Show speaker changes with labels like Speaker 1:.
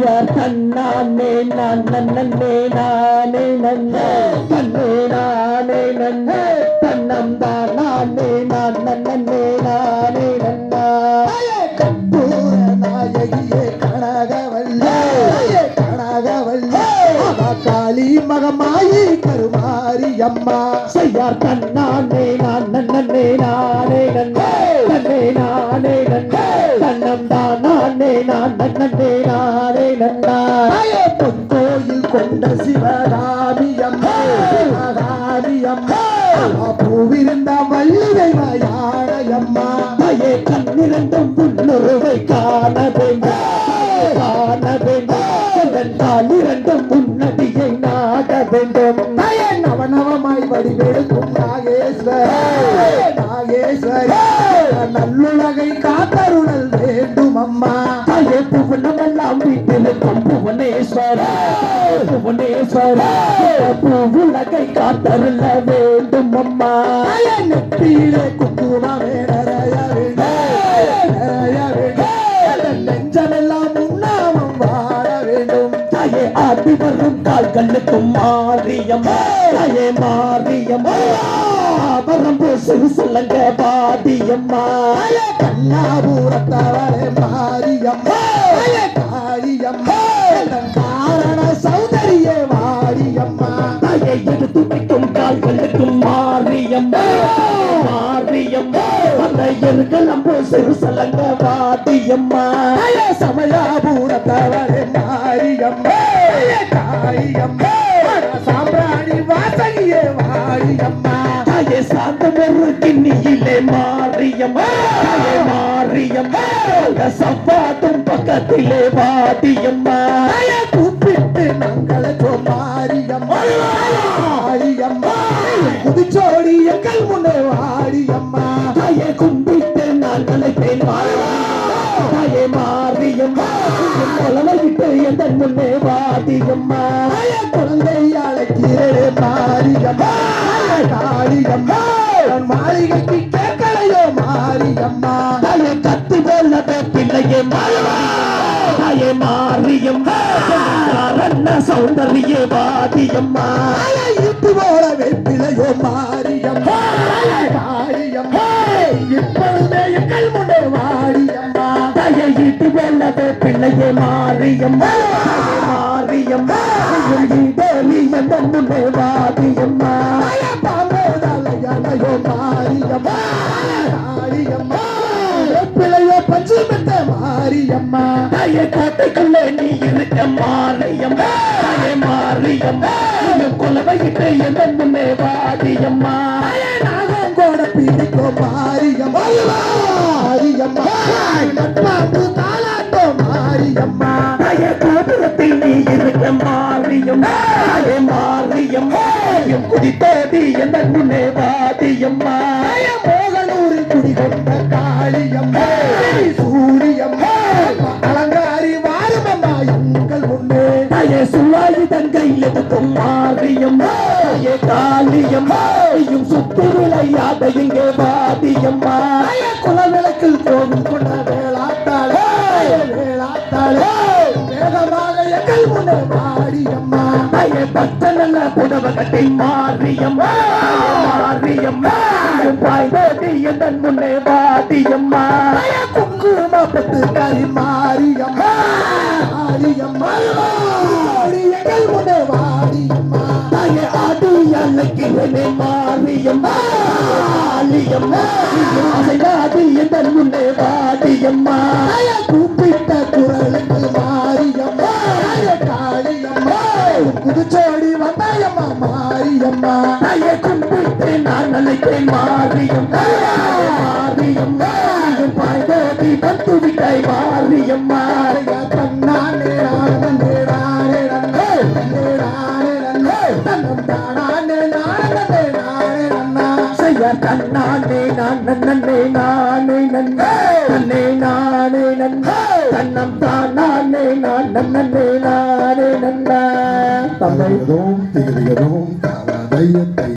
Speaker 1: ஐயா தன்னானே நான் நன்னே நானே நன்ன தன்னே நானே நன்ன. தன்னம் தான் நானே நான் நன்னே நானே நன்னா
Speaker 2: கற்பூர நாயகியே கனகவல்லி. கனகவல்லி. காளி மகமாயி கருமாரி அம்மா.
Speaker 1: செய்யார் தன்னானே நான் நன்னே நானே நன்ன தன்னே நானே நன்ன. தன்னம் தான் நானே நான் நன்னே நானே நன்னா
Speaker 2: பொன்கோயில் கொண்ட சிவகாமி அம்மா சிவகாமி அம்மா பூவிருந்த வள்ளிதை யானை அம்மா
Speaker 1: தாயே கண்ணிரண்டும் புன்னுருவை காண வேண்டும் காண காலிரண்டும் முன்னடியை நாட வேண்டும்
Speaker 2: நவநவமாய் வடிவெடுக்கும் நாகேஸ்வரி. நாகேஸ்வரி. நல்லுலகை காத்தருளல் வேண்டும் அம்மா
Speaker 1: தாயே புவனமெல்லாம் வீட்டிருக்கும் புவனேஸ்வர புவனேஸ்வர பூவுலகை காத்தருள வேண்டும் அம்மா
Speaker 2: தாயே நெத்தியிலே வேண்டும் நெஞ்சமெல்லாம் உண்ணாமம் வாழ வேண்டும்.
Speaker 1: தாயே ஆடி வரும் கால்களுக்கும் மாரியம்மா தாயே மாரியம்மா. வரம்பு சிறு சொல்லுங்க பாதியம்மா
Speaker 2: கண்ணாபூரத்தவளே மாரியம்மா காளியம்மா தன் காரண சௌந்தரிய வாரியம்மா
Speaker 1: தாயை எடுத்து வைக்கும் கால்களுக்கும் மாரியம்மா மாரியம்மா அந்த எருகளம்பு சிறு சொல்லுங்க பாதியம்மா
Speaker 2: சமயாபூரத்தவளே மாரியம்மா காளியம்மா சாம்பிராணி வாசகியே வாரியம்மா
Speaker 1: தாயே கிண்ணியிலே மாரியம்மா தாயே சப்பாத்தும் பக்கத்திலே வாடியம்மா
Speaker 2: கூப்பிட்டு நாங்களுக்கு மாரியம்மா மாரியம்மா புதுச்சோடி எங்கள் முன்னே வாடியம்மா
Speaker 1: தாயே கும்பிட்டு நான் நினைப்பேன் தாயே மாரியம்மா விட்டு எந்த முன்னே வாடியம்மா
Speaker 2: குழந்தை அழைக்கிறே மாரியம்மா காளியம்மா மாளிகைக்கு கேட்கலையோ மாரியம்மா?
Speaker 1: தாயே கத்தி போலத பிள்ளையே தாயே மாரியம்மா காரண சௌந்தரிய வாடியம்மா
Speaker 2: இட்டு போல வெப்பிலையோ மாரியம்மா? காளியம்மா இப்பொழுதே எங்கள் முன்னே வாரியம்மா.
Speaker 1: தாயை இட்டு போலத பிள்ளையே மாரியம்மா. தாயே தேவி முன்னே
Speaker 2: பாம்போதாலையோ மாரியம்மா. காளியம்மா வெப்பிலையோ பஞ்சுமெத்த மாரியம்மா.
Speaker 1: தாயே கோட்டைக்குள்ளே நீ இருக்க மாரியம்மா. தாயே மாரியம்மா. கொலவையிட்டு எந்த முன்னே வாடியம்மா
Speaker 2: நாகங்கோட பிடிக்கோ மாரியம்மா. மாரியம்மா. நட்பாட்டு தாளாட்டோ மாரியம்மா.
Speaker 1: தாயே கோபுரத்தில் நீ இருக்க மாரியம்மா. தாயே மாரியம்மா. குடித்தோதி எந்த முன்னே வாடியம்மா
Speaker 2: மோகனூரில் குடிகொண்ட காளியம்மா. சூரியம்மா. அலங்காரி வாருமம்மா எங்கள் முன்னே
Speaker 1: தாயே சுவாயி தன் கையில் இருக்கும் மாரியம்மா காளியம்மா. நீயும் சுத்தி விளையாட இங்கே வாடியம்மா
Speaker 2: குலவிளக்கில் கோவில் கொண்ட வேளாத்தாளே. வேளாத்தாளே. வேகமாக எங்கள் முன்னே மாரியம்மா
Speaker 1: புடவ கட்டி மாரியம்மா மாரியம்மா நீயும் பாய்ந்தோடி முன்னே வாடியம்மா
Speaker 2: குங்கும பத்து கறி மாரியம்மா மாரியம்மா ஓடி எங்கள் முன்னே வாரியம்மா
Speaker 1: தாயே ஆடி அன்னைக்கு மாரியம்மா மாரியம்மா முன்னே
Speaker 2: கூப்பிட்ட குரலுக்கு
Speaker 1: நான் நினைத்தேன் மாரியம்மா மாரியம்மா நீயும் பாய்ந்தோடி வந்து விட்டாய் மாரியம்மா
Speaker 2: தன்னானே நானே நன்னே நானே நன்னே தன்னம் தானானே நானே நானே நன்னா
Speaker 1: செய்ய தன்னானே நான் நன்னே நானே நன்னே நன்னே நானே நன்னே தன்னம் தானானே நான் நன்னே நானே நன்னா
Speaker 2: தோம் திகதிகதும் தவதையத்தை